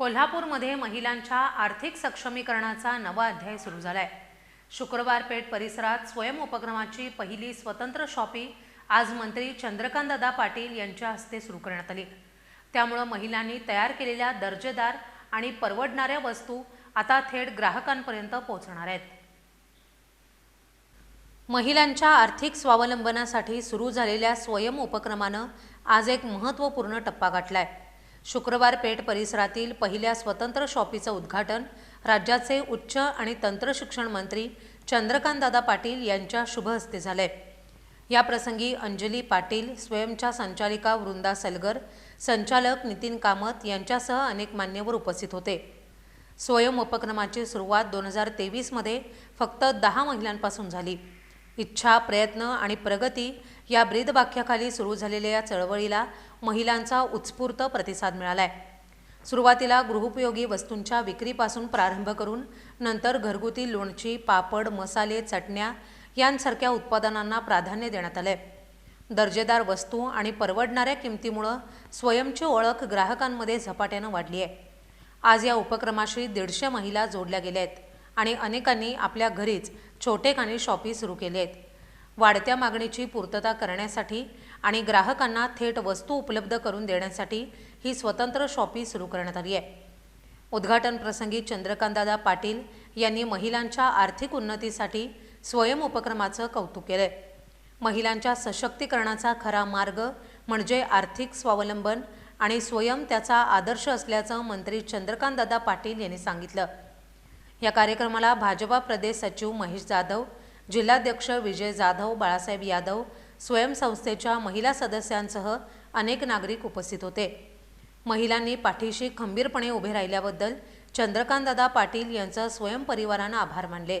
कोल्हापूरमध्ये महिलांच्या आर्थिक सक्षमीकरणाचा नवा अध्याय सुरू झालाय. शुक्रवार पेठ परिसरात स्वयं उपक्रमाची पहिली स्वतंत्र शॉपी आज मंत्री चंद्रकांतदादा पाटील यांच्या हस्ते सुरू करण्यात आली. त्यामुळं महिलांनी तयार केलेल्या दर्जेदार आणि परवडणाऱ्या वस्तू आता थेट ग्राहकांपर्यंत पोहोचणार आहेत. महिलांच्या आर्थिक स्वावलंबनासाठी सुरू झालेल्या स्वयं उपक्रमानं आज एक महत्त्वपूर्ण टप्पा गाठला आहे शुक्रवार पेठ परिसरातील पहिल्या स्वतंत्र शॉपीचं उद्घाटन राज्याचे उच्च आणि तंत्रशिक्षण मंत्री चंद्रकांतदादा पाटील यांच्या शुभ हस्ते याप्रसंगी या प्रसंगी अंजली पाटील स्वयंच्या संचालिका वृंदा सलगर संचालक नितीन कामत यांच्यासह अनेक मान्यवर उपस्थित होते. स्वयं उपक्रमाची सुरुवात दोन हजार तेवीसमध्ये फक्त दहा महिलांपासून झाली. इच्छा प्रयत्न आणि प्रगती या ब्रीदवाक्याखाली सुरू झालेल्या या चळवळीला महिलांचा उत्स्फूर्त प्रतिसाद मिळालाय. सुरुवातीला गृहोपयोगी वस्तूंच्या विक्रीपासून प्रारंभ करून नंतर घरगुती लोणची पापड मसाले चटण्या यांसारख्या उत्पादनांना प्राधान्य देण्यात आलंय. दर्जेदार वस्तू आणि परवडणाऱ्या किमतीमुळं स्वयंची ओळख ग्राहकांमध्ये झपाट्यानं वाढली आहे आज या उपक्रमाशी दीडशे महिला जोडल्या गेल्या आहेत. आणि अनेकांनी आपल्या घरीच छोटेखानी शॉपी सुरू केले आहेत. वाढत्या मागणीची पूर्तता करण्यासाठी आणि ग्राहकांना थेट वस्तू उपलब्ध करून देण्यासाठी ही स्वतंत्र शॉपी सुरू करण्यात आली आहे. उद्घाटन प्रसंगी चंद्रकांतदादा पाटील यांनी महिलांच्या आर्थिक उन्नतीसाठी स्वयं उपक्रमाचं कौतुक केलं आहे महिलांच्या सशक्तीकरणाचा खरा मार्ग म्हणजे आर्थिक स्वावलंबन आणि स्वयं त्याचा आदर्श असल्याचं मंत्री चंद्रकांतदादा पाटील यांनी सांगितलं. या कार्यक्रमाला भाजपा प्रदेश सचिव महेश जाधव जिल्हाध्यक्ष विजय जाधव बाळासाहेब यादव स्वयंसंस्थेच्या महिला सदस्यांसह अनेक नागरिक उपस्थित होते. महिलांनी पाठीशी खंबीरपणे उभे राहिल्याबद्दल चंद्रकांतदादा पाटील यांचं स्वयंपरिवारानं आभार मानले.